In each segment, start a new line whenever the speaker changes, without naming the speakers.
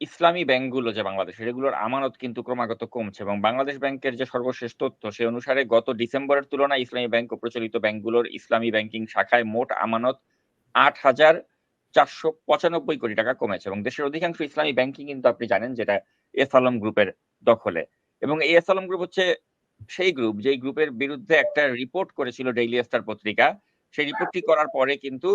ইসলামী ব্যাংকগুলো যে বাংলাদেশের এগুলোর আমানত কিন্তু ক্রমাগত কমছে এবং বাংলাদেশ ব্যাংকের যে সর্বশেষ তথ্য, সে অনুসারে গত ডিসেম্বরের তুলনায় ইসলামী ব্যাংক ও প্রচলিত ব্যাংকগুলোর ইসলামী ব্যাংকিং শাখায় মোট আমানত আট হাজার চারশো পঁচানব্বই কোটি টাকা কমেছে এবং দেশের অধিকাংশ ইসলামী ব্যাংকিং কিন্তু আপনি জানেন যেটা এস আলম গ্রুপের দখলে এবং এই এস আলম গ্রুপ হচ্ছে সেই গ্রুপ, যেই গ্রুপের বিরুদ্ধে একটা রিপোর্ট করেছিল ডেইলি স্টার পত্রিকা সেই রিপোর্টটি করার পরে কিন্তু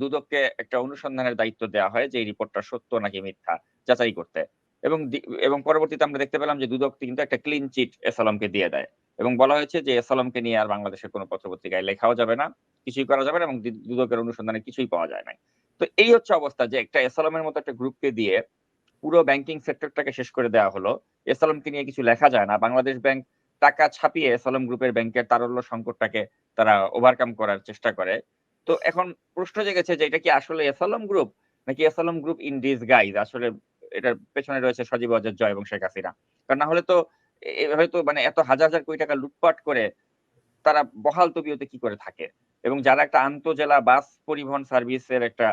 দুদককে একটা অনুসন্ধানের দায়িত্ব দেওয়া হয় যে এই রিপোর্টটা সত্য নাকি মিথ্যা যাচাই করতে। এবং এবং পরবর্তীতে আমরা দেখতে পেলাম যে দুদক কিন্তু একটা ক্লিন চিট এসালামকে দিয়ে দেয়। এবং বলা হয়েছে যে এসালামকে নিয়ে আর বাংলাদেশের কোনো পত্রপত্রিকায় লেখাও যাবে না, কিছুই করা যাবে না এবং দুদকের অনুসন্ধানে কিছুই পাওয়া যায় না তো এই হচ্ছে অবস্থা যে একটা এসালামের মতো একটা গ্রুপকে দিয়ে পুরো ব্যাংকিং সেক্টরটাকে শেষ করে দেওয়া হলো। এসালামকে নিয়ে কিছু লেখা যায় না। বাংলাদেশ ব্যাংক টাকা ছাপিয়ে এসালাম গ্রুপের ব্যাংকের তারল্য সংকটটাকে তারা ওভারকাম করার চেষ্টা করে। তো এখন প্রশ্ন জেগেছে যে এটা কি আসলে এসালাম গ্রুপ নাকি S Alam group in this guys আসলে এটার পেছনে রয়েছে সজীব অজয় জয় এবং শেখ হাসিনা। কারণ না হলে তো হয়তো মানে এত হাজার হাজার কোটি টাকা লুটপাট করে তারা বহাল তবিয়তে কি করে থাকে? এবং যারা একটা আন্তজেলা বাস পরিবহন সার্ভিসের একটা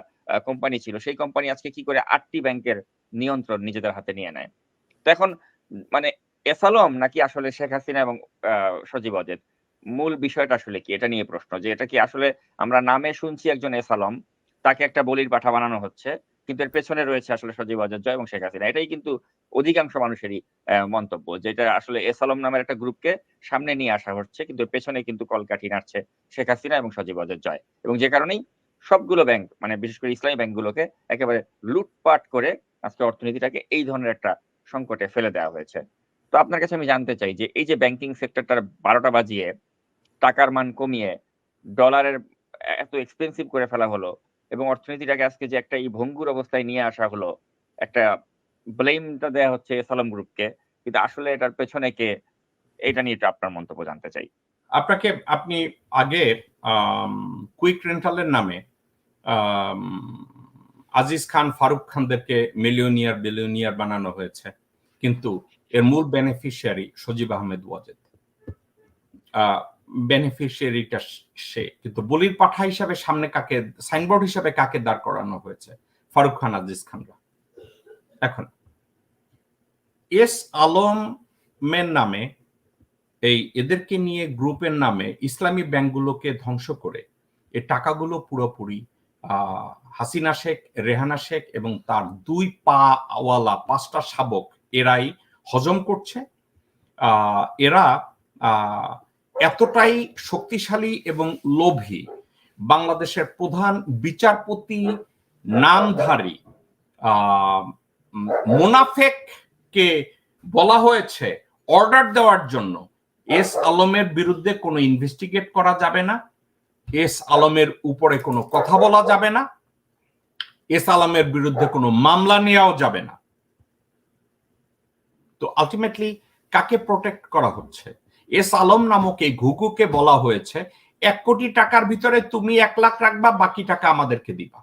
কোম্পানি ছিল, সেই কোম্পানি আজকে কি করে আটটি ব্যাংকের নিয়ন্ত্রণ নিজেদের হাতে নিয়ে নেয়? তো এখন মানে এসালম নাকি আসলে শেখ হাসিনা এবং সজীব অজেদ মূল বিষয়টা আসলে কি? এটা নিয়ে প্রশ্ন যে এটা কি আসলে আমরা নামে শুনছি একজন এসালম, তাকে একটা বলির পাঠা বানানো হচ্ছে, কিন্তু এর পেছনে রয়েছে আসলে সজীব অজয় জয় এবং শেখ হাসিনা। এটাই কিন্তু অধিকাংশ মানুষেরই মন্তব্য যেটা আসলে এসালম নামের একটা গ্রুপকে সামনে নিয়ে আসা হচ্ছে, কিন্তু পেছনে কিন্তু কলকাঠি নাড়ছে শেখ হাসিনা এবং সজীব জয়। এবং যে কারণেই সবগুলো ব্যাংক মানে বিশেষ করে ইসলামী ব্যাংকগুলোকে একেবারে লুটপাট করে আজকে অর্থনীতিটাকে এই ধরনের একটা সংকটে ফেলে দেওয়া হয়েছে। তো আপনার কাছে আমি জানতে চাই যে এই যে ব্যাংকিং সেক্টরটার বারোটা বাজিয়ে টাকার মান কমিয়ে ডলারের এত এক্সপেন্সিভ করে ফেলা হলো এবং অর্থনীতিটাকে আজকে যে একটা এই ভঙ্গুর অবস্থায় নিয়ে আসা হলো, একটা ব্লেমটা দেয়া হচ্ছে সালাম গ্রুপকে কিন্তু আসলে এটার পেছনে কে, এটা নিয়ে আপনার মন্তব্য জানতে চাই।
আপনাকে, আপনি আগে কুইক রেন্টালের নামে আজিজ খান ফারুক খানদেরকে মিলিয়নিয়ার বিলিয়নিয়ার বানানো হয়েছে। কিন্তু এর মূল বেনিফিশিয়ারি সজীব আহমেদ ওয়াজেদ। বেনিফিশিয়ারিটা সে, কিন্তু বলির পাঠা হিসাবে সামনে কাকে সাইনবোর্ড হিসাবে কাকে দাঁড় করানো হয়েছে? ফারুক খান, আজিজ খানরা। এখন, এস আলমের নামে, এই এদেরকে নিয়ে গ্রুপের নামে ইসলামী ব্যাংকগুলোকে ধ্বংস করে, এ টাকাগুলো পুরোপুরি হাসিনা শেখ, রেহানা শেখ এবং তার দুই পা ওয়ালা, পাঁচটা শাবক, এরাই হজম করছে এরা এতটাই শক্তিশালী এবং লোভী। বাংলাদেশের প্রধান বিচারপতি নামধারী মোনাফেককে বলা হয়েছে অর্ডার দেওয়ার জন্য। এস আলমের বিরুদ্ধে কোনো ইনভেস্টিগেট করা যাবে না। এস আলমের উপরে কোনো কথা বলা যাবে না। এস আলমের বিরুদ্ধে কোনো মামলা নেওয়াও যাবে না। তো আলটিমেটলি কাকে প্রোটেক্ট করা হচ্ছে? এস আলম নামক এই ঘুঘুকে বলা হয়েছে, এক কোটি টাকার ভিতরে তুমি এক লাখ রাখবা, বাকি টাকা আমাদেরকে দিবা।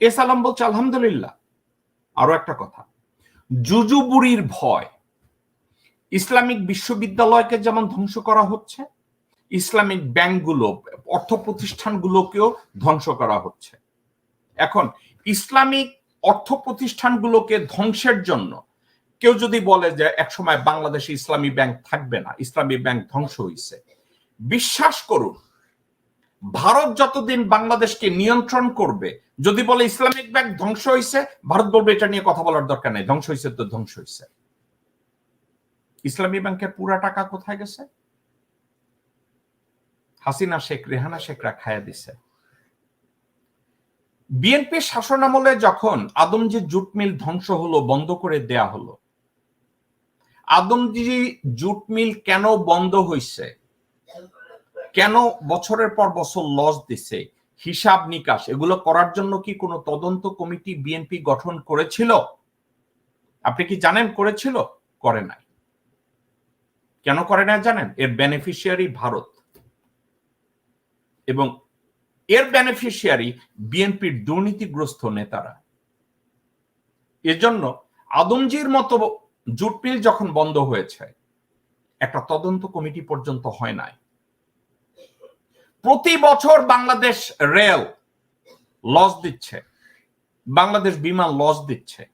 এস আলম বলছে, আলহামদুলিল্লাহ। আরও একটা কথা জুজুবুরির ভয়, ইসলামিক বিশ্ববিদ্যালয়কে যেমন ধ্বংস করা হচ্ছে, ইসলামিক ব্যাংকগুলো, অর্থ প্রতিষ্ঠানগুলোকেও ধ্বংস করা হচ্ছে। এখন, ইসলামিক অর্থ প্রতিষ্ঠানগুলোকে ধ্বংসের জন্য কেউ যদি বলে যে একসময় বাংলাদেশে ইসলামী ব্যাংক থাকবে না, ইসলামী ব্যাংক ধ্বংস হয়েছে বিশ্বাস করুন, ভারত যতদিন বাংলাদেশকে নিয়ন্ত্রণ করবে, যদি বলে ইসলামিক ব্যাংক ধ্বংস হয়েছে ভারত বলবে এটা নিয়ে কথা বলার দরকার নেই, ধ্বংস হয়েছে তো ধ্বংস হয়েছে ইসলামী ব্যাংকের পুরা টাকা কোথায় গেছে? হাসিনা শেখ, রেহানা শেখরা খায়া দিছে। বিএনপির শাসনামলে যখন আদমজি জুট মিল ধ্বংস হলো, বন্ধ করে দেয়া হলো আদমজি জুট মিল কেন বন্ধ হয়েছে কেন বছরের পর বছর লস দিছে? হিসাব নিকাশ, এগুলো করার জন্য কি কোনো তদন্ত কমিটি বিএনপি গঠন করেছিল? আপনি কি জানেন করেছিল? করে নাই। কেন করে না জানেন? এর বেনিফিশিয়ারি ভারত। এবং এর বেনিফিশিয়ারি বিএনপির দুর্নীতিগ্রস্ত নেতারা। এজন্য আদমজির মতো জুট মিল যখন বন্ধ হয়েছে, একটা তদন্ত কমিটি পর্যন্ত হয় নাই। প্রতি বছর বাংলাদেশ রেল লস দিচ্ছে, বাংলাদেশ বিমান লস দিচ্ছে,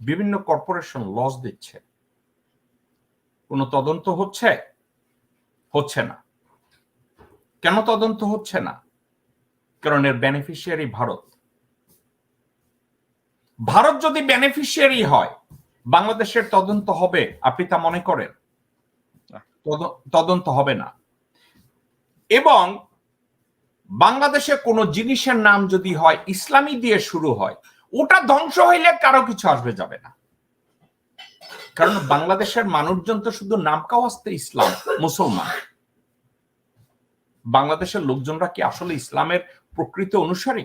বিভিন্ন কর্পোরেশন লস দিচ্ছে। কোনো তদন্ত হচ্ছে? হচ্ছে না। কেন তদন্ত হচ্ছে না? কারণ এর বেনিফিশিয়ারি ভারত। ভারত যদি বেনিফিশিয়ারি হয় বাংলাদেশের তদন্ত হবে আপনি তা মনে করেন? তদন্ত হবে না। এবং বাংলাদেশে কোনো জিনিসের নাম যদি হয় ইসলামী দিয়ে শুরু হয় ওটা ধ্বংস হইলে কারও কিছু আসবে যাবে না। কারণ বাংলাদেশের মানুষজন তো শুধু নামকাও আসতে ইসলাম মুসলমান। বাংলাদেশের লোকজনরা কি আসলে ইসলামের প্রকৃত অনুসারী?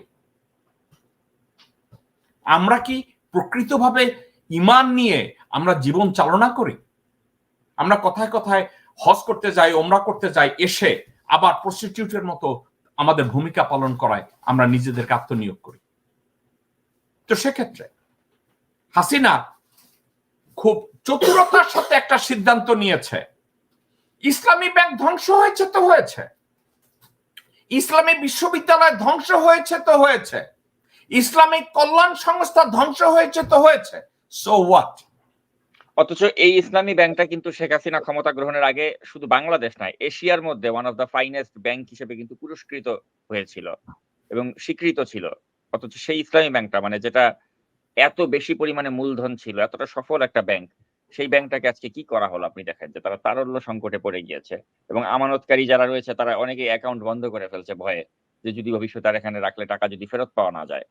আমরা কি প্রকৃতভাবে ইমান নিয়ে আমরা জীবন চালনা করি? আমরা কথায় কথায় হজ করতে যাই, ওমরা করতে যাই, এসে আবার প্রস্টিটিউটের মতো আমাদের ভূমিকা পালন করায় আমরা নিজেদেরকে আত্মনিয়োগ করি। তো সেক্ষেত্রে হাসিনা খুব চতুরতার সাথে একটা সিদ্ধান্ত নিয়েছে। ইসলামী ব্যাংক ধ্বংস হয়েছে তো হয়েছে। ইসলামী বিশ্ববিদ্যালয় ধ্বংস হয়েছে তো হয়েছে। ইসলামিক কল্যাণ সংস্থা ধ্বংস হয়েছে তো হয়েছে। সো হোয়াট
অথচ এই ইসলামী ব্যাংকটা কিন্তু শেখ হাসিনা ক্ষমতা গ্রহণের আগে শুধু বাংলাদেশ নয়, এশিয়ার মধ্যে one of the finest bank হিসেবে কিন্তু পুরস্কৃত হয়েছিল এবং স্বীকৃত ছিল। অথচ সেই ইসলামী ব্যাংকটা মানে যেটা এত বেশি পরিমাণে মূলধন ছিল, এতটা সফল একটা ব্যাংক, সেই ব্যাংকটাকে আজকে কি করা হলো আপনি দেখেন যে তারা তারল্য সংকটে পড়ে গিয়েছে এবং আমানতকারী যারা রয়েছে তারা অনেকেই অ্যাকাউন্ট বন্ধ করে ফেলছে ভয়ে যে যদি ভবিষ্যতে আর এখানে রাখলে টাকা যদি ফেরত পাওয়া না যায়।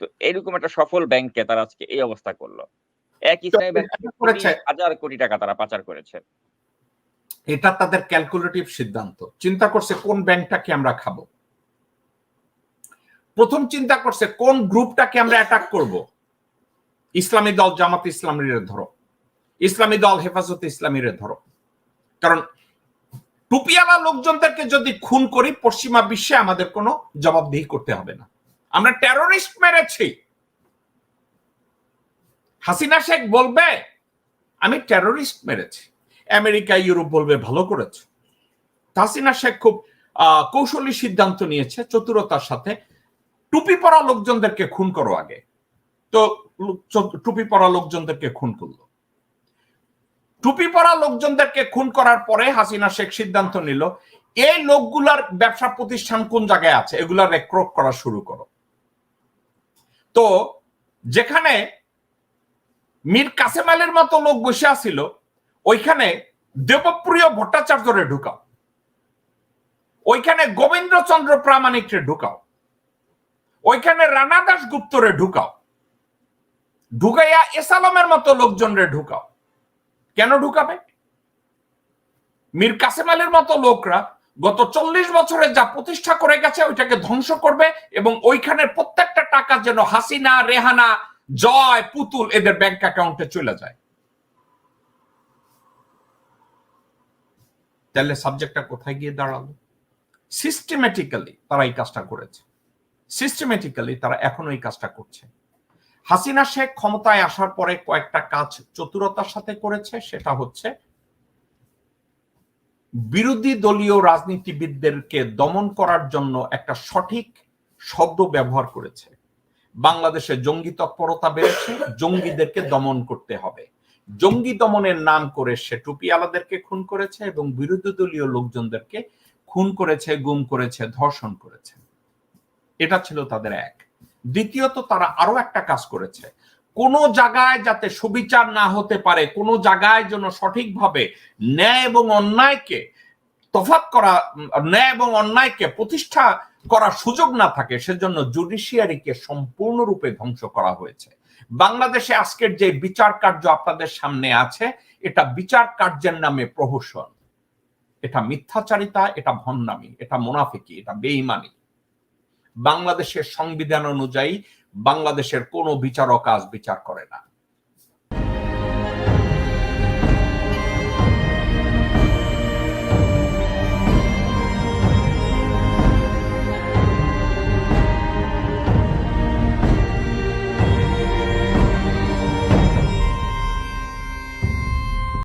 তো এরকম একটা সফল ব্যাংককে তারা আজকে এই অবস্থা করল। এক ইসলামী হাজার কোটি টাকা তারা পাচার করেছে।
এটা তাদের ক্যালকুলেটিভ সিদ্ধান্ত। চিন্তা করছে কোন ব্যাংকটাকে আমরা খাব? প্রথম চিন্তা করছে কোন গ্রুপটাকে আমরা অ্যাটাক করব? ইসলামী দল জামাত ইসলামীর ধরো। ইসলামী দল হেফাজত ইসলামীর ধরো। কারণ টুপিয়ালা লোকজনদেরকে যদি খুন করি পশ্চিমা বিশ্বে আমাদের কোনো জবাবদিহি করতে হবে না। আমরা টেরোরিস্ট মেরেছি। হাসিনা শেখ বলবে, আমি টেরোরিস্ট মেরেছি। আমেরিকা, ইউরোপ বলবে, ভালো করেছে। হাসিনা শেখ খুব কৌশলী সিদ্ধান্ত নিয়েছে চতুরতার সাথে। টুপি পরা লোকজনদেরকে খুন করো আগে। তো টুপি পরা লোকজনদেরকে খুন করল। টুপি পরা লোকজনদেরকে খুন করার পরে হাসিনা শেখ সিদ্ধান্ত নিল, এই লোকগুলার ব্যবসা প্রতিষ্ঠান কোন জায়গায় আছে? এগুলা রেক্রোট করা শুরু করো। তো যেখানে মীর কাসেম আলীর মতো লোক বসে আছিল, ওইখানে দেবপ্রিয় ভট্টাচার্যরে ঢুকাও। ওইখানে গোবিন্দ্রচন্দ্র প্রামাণিকরে ঢুকাও। ওইখানে রানা দাস গুপ্তরে ঢুকাও। ঢুকাইয়া এসালমের মতো লোকজনরে ঢুকাও। কেন ঢুকাবে? মীর কাসেম আলীর মতো লোকরা গত চল্লিশ বছরে যা প্রতিষ্ঠা করে গেছে, ওইটাকে ধ্বংস করবে এবং ওইখানের প্রত্যেকটা টাকা যেন হাসিনা, রেহানা, জয়, পুতুল এদের ব্যাংক অ্যাকাউন্টে চলে যায়। তাহলে সাবজেক্টটা কোথায় গিয়ে দাঁড়াল? সিস্টেমেটিক্যালি তারা এই কাজটা করেছে। সিস্টেমেটিক্যালি তারা এখনও এই কাজটা করছে। হাসিনা শেখ ক্ষমতায় আসার পরে কয়েকটা কাজ চতুরতার সাথে করেছে, সেটা হচ্ছে বিরোধী দলীয় রাজনীতিবিদদেরকে দমন করার জন্য একটা সঠিক শব্দ ব্যবহার করেছে। বাংলাদেশে জঙ্গি তৎপরতা বেড়েছে, জঙ্গিদেরকে দমন করতে হবে। জঙ্গি দমনের নাম করে সে টুপিওয়ালাদেরকে খুন করেছে এবং বিরোধী দলীয় লোকজনদেরকে খুন করেছে, গুম করেছে, ধর্ষণ করেছে। এটা ছিল তাদের এক। দ্বিতীয়ত, তারা আরও একটা কাজ করেছে। কোন জায়গায় যাতে সুবিচার না হতে পারে, কোন জায়গায় যেন সঠিকভাবে ন্যায় এবং অন্যায়কে তফাৎ করা, ন্যায় এবং অন্যায়কে প্রতিষ্ঠা করার সুযোগ না থাকে, সেজন্য জুডিশিয়ারিকে সম্পূর্ণরূপে ধ্বংস করা হয়েছে। বাংলাদেশে আজকের যে বিচার কার্য আপনাদের সামনে আছে, এটা বিচার কার্যের নামে প্রহসন। এটা মিথ্যাচারিতা, এটা ভণ্ডামি, এটা মুনাফিকি, এটা বেঈমানি। বাংলাদেশের সংবিধান অনুযায়ী বাংলাদেশের কোনো বিচারক আজ বিচার করে না।